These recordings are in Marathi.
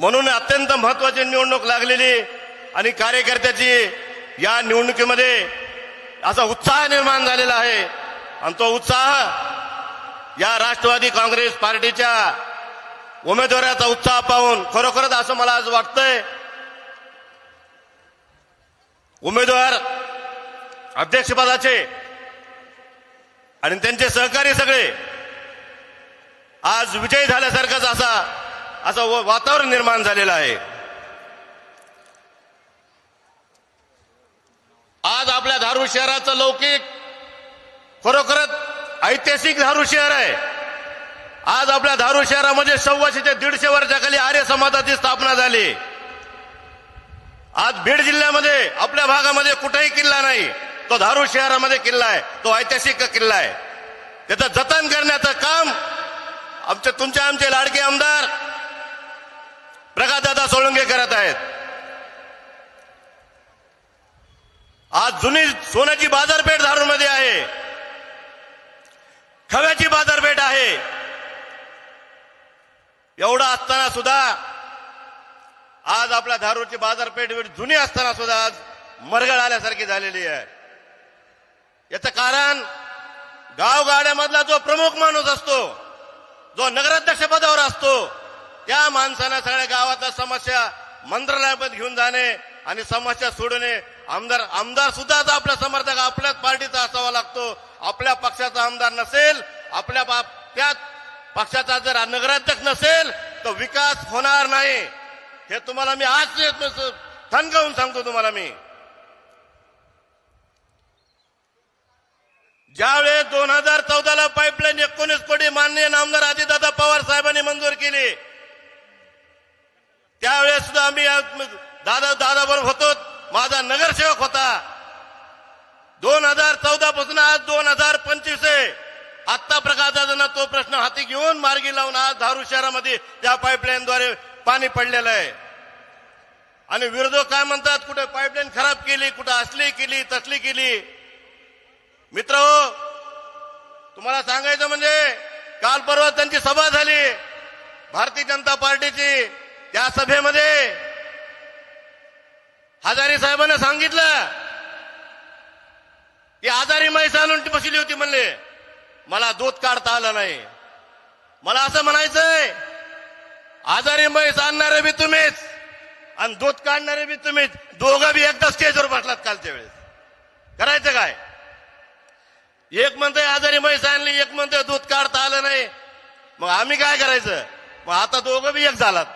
म्हणून अत्यंत महत्वाची निवडणूक लागलेली आणि कार्यकर्त्याची या निवडणुकीमध्ये असा उत्साह निर्माण झालेला आहे. आणि तो उत्साह या राष्ट्रवादी काँग्रेस पार्टीच्या उमेदवाराचा उत्साह पाहून खरोखरच असं मला आज वाटतंय. उमेदवार अध्यक्षपदाचे आणि त्यांचे सहकारी सगळे आज विजयी झाल्यासारखंच असा असं व- वातावरण निर्माण झालेलं आहे. आज आपल्या धारू शहराचं लौकिक खरोखरच ऐतिहासिक धारू शहर आहे. आज आपल्या धारू शहरामध्ये सव्वाशे ते दीडशे वर्षाखाली आर्य समाजाची स्थापना झाली. आज बीड जिल्ह्यामध्ये आपल्या भागामध्ये कुठेही किल्ला नाही. तो धारू शहरामध्ये किल्ला आहे. तो ऐतिहासिक किल्ला आहे. त्याचं जतन करण्याचं काम आमचे तुमचे आमचे लाडके आमदार प्रकाशदादा सोळंके करत आहेत. आज जुनी सोन्याची बाजारपेठ धारूरमध्ये आहे. खव्याची बाजारपेठ आहे. एवढा असताना सुद्धा आज आपल्या धारूरची बाजारपेठ जुनी असताना सुद्धा आज मरगळ आल्यासारखी झालेली आहे. याचं कारण गावगाड्यामधला जो प्रमुख माणूस असतो जो नगराध्यक्ष पदावर असतो त्या माणसानं सगळ्या गावातल्या समस्या मंत्रालयामध्ये घेऊन जाणे आणि समस्या सोडणे. आमदार आमदार सुद्धा आता आपला समर्थक आपल्याच पार्टीचा असावा लागतो. आपल्या पक्षाचा आमदार नसेल आपल्या पा- त्याच पक्षाचा जर नगराध्यक्ष नसेल तर विकास होणार नाही. हे तुम्हाला मी आज थनकावून सांगतो तुम्हाला मी. ज्यावेळेस दोन हजार चौदाला पाईपलाईन एकोणीस कोटी माननीय आमदार अजितदादा पवार साहेबांनी मंजूर केली त्यावेळेस सुद्धा आम्ही दादा दादा बरोबर होतो. माझा नगरसेवक होता. दोन हजार चौदा पासून आज दोन हजार पंचवीस आहे आत्ता प्रकाशानं तो प्रश्न हाती घेऊन मार्गी लावून आज धारू शहरामध्ये त्या पाईपलाईनद्वारे पाणी पडलेलं आहे. आणि विरोधक काय म्हणतात? कुठे पाईपलाईन खराब केली कुठे असली केली तसली केली? मित्र हो तुम्हाला सांगायचं म्हणजे काल परवा त्यांची सभा झाली. भारतीय जनता पार्टीची. त्या सभेमध्ये हजारी साहेबांना सांगितलं की आजारी म्हैस आणून ती बसली होती म्हणले मला दूध काढता आलं नाही. मला असं म्हणायचंय आजारी म्हैस आणणारे बी तुम्हीच आणि दूध काढणारे बी तुम्हीच दोघं बी एकदा स्टेजवर बसलात कालच्या वेळेस. करायचं काय? एक म्हणतोय आजारी म्हैस आणली एक म्हणतोय दूध काढता आलं नाही. मग आम्ही काय करायचं? मग आता दोघं बी एक झालात.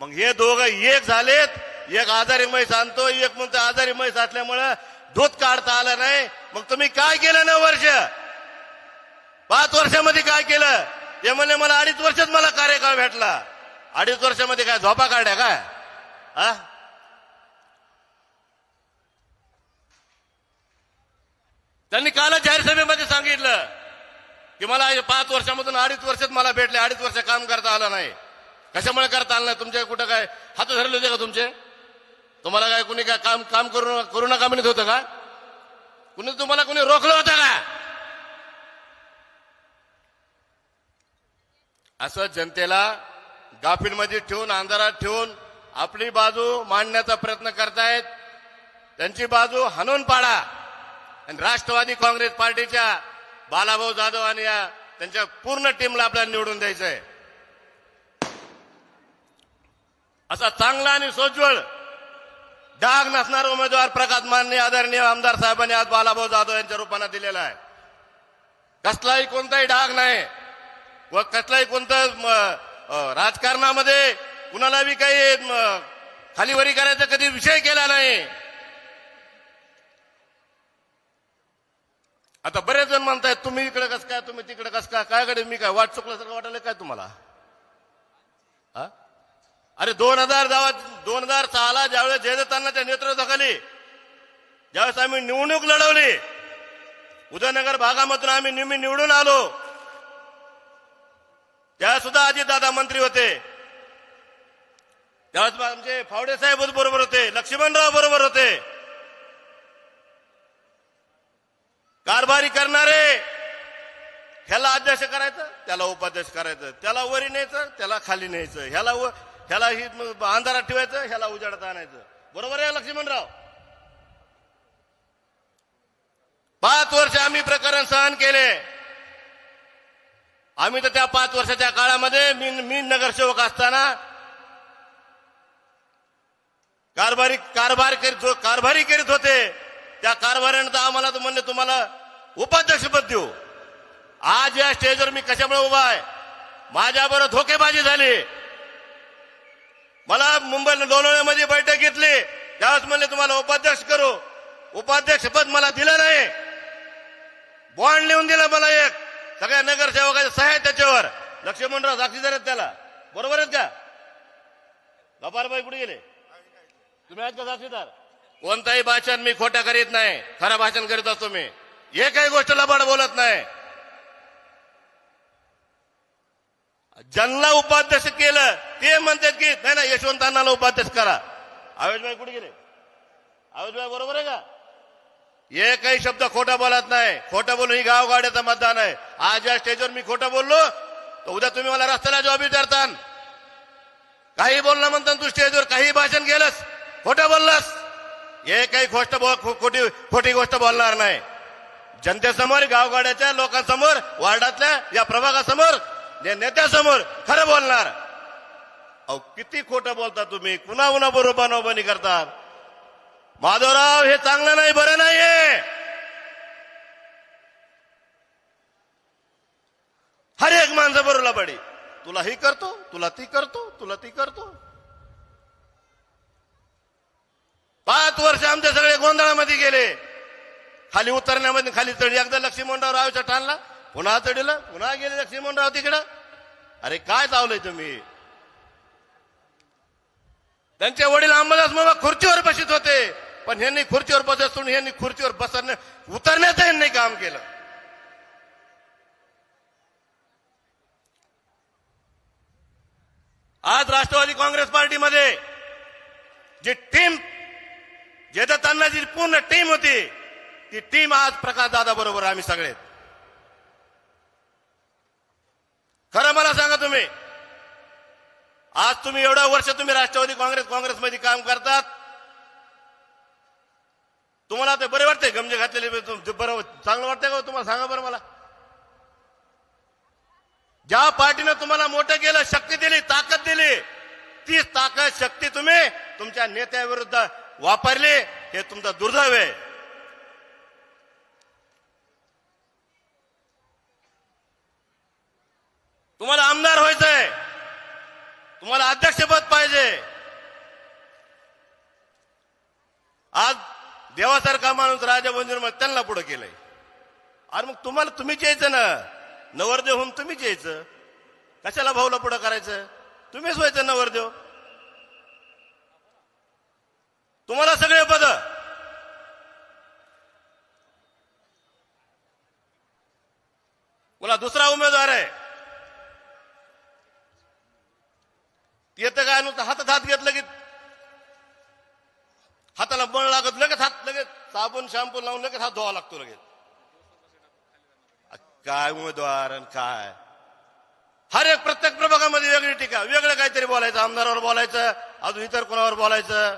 मग हे दोघं एक झालेत एक आजारी म्हैस आणतो एक म्हणतो आजारी म्हैस असल्यामुळं दूध काढता आलं नाही. मग तुम्ही काय केलं नऊ वर्ष? पाच वर्षामध्ये काय केलं? ते म्हणले मला अडीच वर्षात मला कार्यकाळ भेटला. अडीच वर्षामध्ये काय झोपा काढल्या काय? हा त्यांनी कालच जाहीर सभेमध्ये सांगितलं की मला हे पाच वर्षामधून अडीच वर्षच मला भेटले अडीच वर्ष काम करता आलं नाही. कशामुळे करता आलं नाही? तुमच्या कुठं काय हात धरले होते का तुमचे? तुम्हाला काय कुणी काय काम काम करू करू नका म्हणत होतं का? कुणी तुम्हाला कुणी रोखलं होतं का? असं जनतेला गाफीलमध्ये ठेवून अंधारात ठेवून आपली बाजू मांडण्याचा प्रयत्न करतायत. त्यांची बाजू हनवून पाडा. आणि राष्ट्रवादी काँग्रेस पार्टीच्या बालाभाऊ जाधव आणि या त्यांच्या पूर्ण टीमला आपल्याला निवडून द्यायचं आहे असा चांगला आणि सोज्वळ डाग नसणारा उमेदवार प्रकाश मान्य आदरणीय आमदार साहेबांनी आज बालाभाऊ जाधव यांच्या रूपाने दिलेला आहे. कसलाही कोणताही डाग नाही व कसलाही कोणतं राजकारणामध्ये कुणाला बी काही खालीवरी करायचा कधी विषय केला नाही. आता बरेच जण म्हणतायत तुम्ही इकडे कस काय तुम्ही तिकडे कस काय काय कडे मी काय वाट चुकल्यासारखं वाटायला काय तुम्हाला? अरे दोन हजार जावा दोन हजार सहाला ज्यावेळेस जयदत्तांनाच्या नेतृत्वाखाली ज्यावेळेस आम्ही निवडणूक लढवली उदयनगर भागामधून आम्ही नेहमी निवडून आलो त्यावेळेस सुद्धा अजितदादा मंत्री होते. त्यावेळेस आमचे फावडे साहेब बरोबर होते लक्ष्मणराव बरोबर होते. कारभारी करणारे ह्याला अध्यक्ष करायचं त्याला उपाध्यक्ष करायचं त्याला वरी न्यायचं त्याला खाली न्यायचं ह्याला व ह्याला ही अंधारात ठेवायचं ह्याला उजाडात आणायचं. बरोबर आहे लक्ष्मणराव? पाच वर्ष आम्ही प्रकरण सहन केले. आम्ही तर त्या पाच वर्षाच्या काळामध्ये मी मी नगरसेवक असताना कारभारी कारभार करीत हो-, कारभारी करीत होते. त्या कारभाऱ्यानं तर आम्हाला म्हणले तुम्हाला उपाध्यक्षपद देऊ. आज या स्टेजवर मी कशामुळे उभा आहे? माझ्याबरोबर धोकेबाजी झाली. मला मुंबईला लोणावळ्यामध्ये बैठक घेतली. त्यावेळेस म्हणले तुम्हाला उपाध्यक्ष करू. उपाध्यक्षपद मला दिलं नाही. बॉन्ड लिहून दिला मला एक. सगळ्या नगरसेवकाच्या सह्या आहेत त्याच्यावर. लक्ष्मणराव साक्षीदार आहेत त्याला. बरोबर आहेत का? गपारबाई कुठे गेले? तुम्ही आहेत का साक्षीदार? कोणताही भाषण मी खोट्या करीत नाही. खरं भाषण करीत असतो मी. एकही गोष्ट लबाड बोलत नाही. ज्यांना उपाध्यक्ष केलं ते म्हणतात की नाही ना यशवंतांना उपाध्यक्ष करा. आवेशभाई कुठे गेले? आवेशभाई बरोबर आहे का? एकही शब्द खोटा बोलत नाही. खोटं बोलून ही गावगाड्याचं मतदान आहे. आज या स्टेजवर मी खोटं बोललो तर उद्या तुम्ही मला रस्त्याला जॉब विचारता काही बोलणं म्हणता तू स्टेजवर काही भाषण केलंस खोटं बोललास. एकही गोष्ट बोल खोटी खोटी गोष्ट बोलणार नाही. जनतेसमोर गावगाड्याच्या लोकांसमोर वार्डातल्या या प्रभागासमोर नेत्यासमोर खरं बोलणार. अहो किती खोटं बोलता तुम्ही? कुणा कुणा बरोबर बनवबनी करतात? माधवराव हे चांगलं नाही बरं नाहीये. हर एक माणसं बरोला पडी. तुला ही करतो तुला ती करतो तुला ती करतो. पाच वर्ष आमचे सगळे गोंधळामध्ये गेले. खाली उतरण्यामध्ये खाली चढी एकदा लक्ष्मणराव रावच्या ठाणला पुन्हा चढीला पुन्हा गेले लक्ष्मणराव तिकडं. अरे काय चावलंय तुम्ही? त्यांचे वडील अंबादास मामा खुर्चीवर बसित होते. पण ह्यांनी खुर्चीवर बसत ह्यांनी खुर्चीवर बसण्या उतरण्याचं ह्यांनी काम केलं. आज राष्ट्रवादी काँग्रेस पार्टीमध्ये जी टीम जेदताना जी पूर्ण टीम होती ती टीम आज प्रकाश दादा बरोबर आम्ही सगळे खरं मला सांगा तुम्ही आज तुम्ही एवढ्या वर्ष तुम्ही राष्ट्रवादी काँग्रेस काँग्रेसमध्ये काम करतात तुम्हाला ते बरे वाटते गमजे घातलेले बरोबर बरं चांगलं वाटतंय का हो तुम्हाला? सांगा बरं मला. ज्या पार्टीनं तुम्हाला मोठं केलं शक्ती दिली ताकद दिली तीच ताकद शक्ती तुम्ही तुमच्या नेत्याविरुद्ध वापरली हे तुमचं दुर्दैव आहे. तुम्हाला आमदार व्हायचंय. तुम्हाला अध्यक्षपद पाहिजे. आज देवासारखा माणूस राजा मंदिर त्यांना पुढे केलंय. अरे मग तुम्हाला तुम्हीच यायचं ना? नवरदेव होऊन तुम्हीच यायचं. कशाला भाऊला पुढं करायचं? तुम्हीच व्हायचं नवरदेव. तुम्हाला सगळे पद. बोला दुसरा उमेदवार आहे. येतं काय नुसतं हातात हात घेत लगेच. हाताला बळ लागत लगेच हात लगेच साबण शॅम्पू लावून लगेच हात धुवा लागतो लगेच. काय उमेदवार आणि काय? हर एक प्रत्येक प्रभागामध्ये वेगळी टीका वेगळं काहीतरी बोलायचं आमदारावर बोलायचं अजून इतर कोणावर बोलायचं.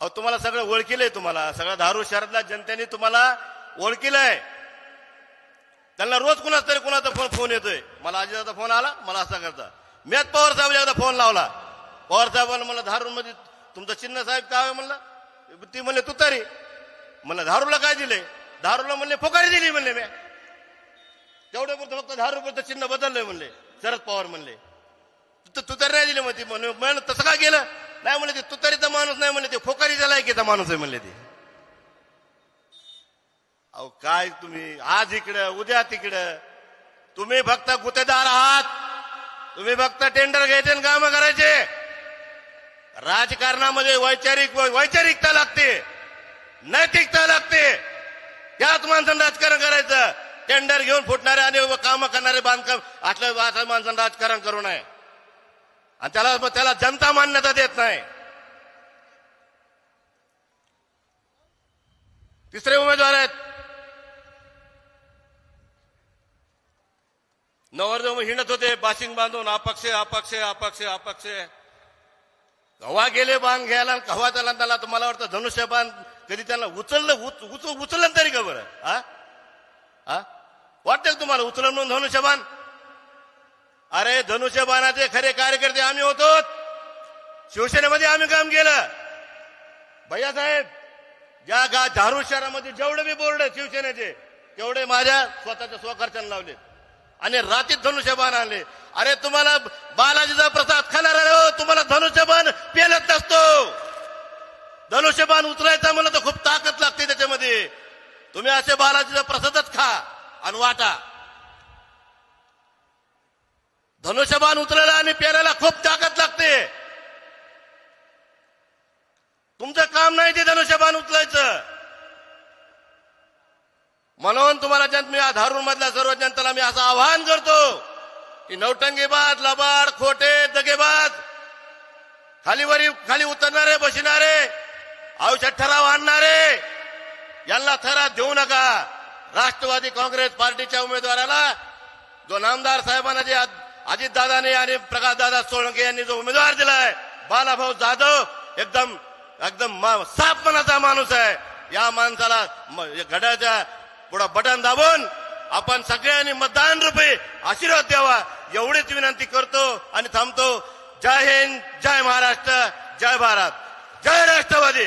अहो तुम्हाला सगळं ओळखिलंय तुम्हाला सगळं धारू शहरातल्या जनतेने तुम्हाला ओळखिलंय. त्यांना रोज कुणाच तरी कुणाचा फोन फोन येतोय. मला आजीचा फोन आला मला असा करता. मीच पवार साहेब एकदा फोन लावला. पवार साहेबांना मला धारून मध्ये तुमचं चिन्ह साहेब काय आहे म्हणलं? ती म्हणले तुतारी म्हणलं धारूला काय दिले धारूला म्हणले फुकारी दिली म्हणले मी तेवढ्या पुरतं फक्त दहा रुपयाचं चिन्ह बदललंय म्हणले. शरद पवार म्हणले. तू तुतारी नाही दिली म्हणते. म्हणे म्हणलं तसं काय केलं? नाही म्हणले ते तुतारीचा माणूस नाही म्हणले ते फोकारीचा लायकीचा माणूस आहे म्हणले ते. अहो काय तुम्ही? आज इकडं उद्या तिकडं. तुम्ही फक्त गुतेदार आहात. तुम्ही फक्त टेंडर घ्यायचे आणि कामं करायचे. राजकारणामध्ये वैचारिक वैचारिकता लागते. नैतिकता लागते. त्याच माणसानं राजकारण करायचं. टेंडर घेऊन फुटणारे आणि कामं करणारे बांधकाम असल्या असल्या माणसानं राजकारण करू नये. आणि त्याला त्याला जनता मान्यता देत नाही. तिसरे उमेदवार आहेत. नवरदेव हिंडत होते बाशिंग बांधून अपक्ष अपक्ष अपक्ष अपक्ष कव्हा गेले बांध घ्यायला आणि त्याला त्याला तर मला वाटतं धनुष्यबाण कधी त्यांना उचललं उच- उच- उचललं तरी का बरं हा हा वाटतं का तुम्हाला उचललं म्हणून धनुष्यबाण अरे धनुष्यबाणाचे खरे कार्यकर्ते आम्ही होतो शिवसेनेमध्ये आम्ही काम केलं भैया साहेब ज्या गा धारूर शहरामध्ये जेवढे बी बोर्ड शिवसेनेचे तेवढे माझ्या स्वतःच्या स्वखर्चाने लावले आणि रात्री धनुष्यबाण आले अरे तुम्हाला बालाजीचा प्रसाद खाणार हो. तुम्हाला धनुष्यबाण पेलत नसतो. धनुष्यबाण उचलायचा म्हणलं तर खूप ताकद लागते त्याच्यामध्ये. तुम्ही असे बालाजीचा प्रसादच खा आणि वाटा. धनुष्यबाण उचलायला आणि पेरायला खूप ताकद लागते. तुमचं काम नाही ते धनुष्यबाण उचलायचं म्हणून तुम्हाला जन मी धारून मधल्या सर्व जनतेला मी असं आवाहन करतो की नौटंगीबाज लबाड खोटे दगेबाज खालीवरी खाली उतरणारे बसणारे आयुष्यात ठराव आणणारे यांना थरात देऊ नका. राष्ट्रवादी काँग्रेस पार्टीच्या उमेदवाराला जो नामदार साहेबांना जे अजितदादाने आणि प्रकाशदादा सोळंके यांनी जो उमेदवार दिलाय बालाभाऊ जाधव एकदम एकदम मा- साफ मनाचा माणूस आहे. या माणसाला या घड्याच्या पुढं बटन दाबून आपण सगळ्यांनी मतदान रुपये आशीर्वाद द्यावा. एवढीच विनंती करतो आणि थांबतो. जय हिंद जय महाराष्ट्र जय भारत. जय राष्ट्रवादी.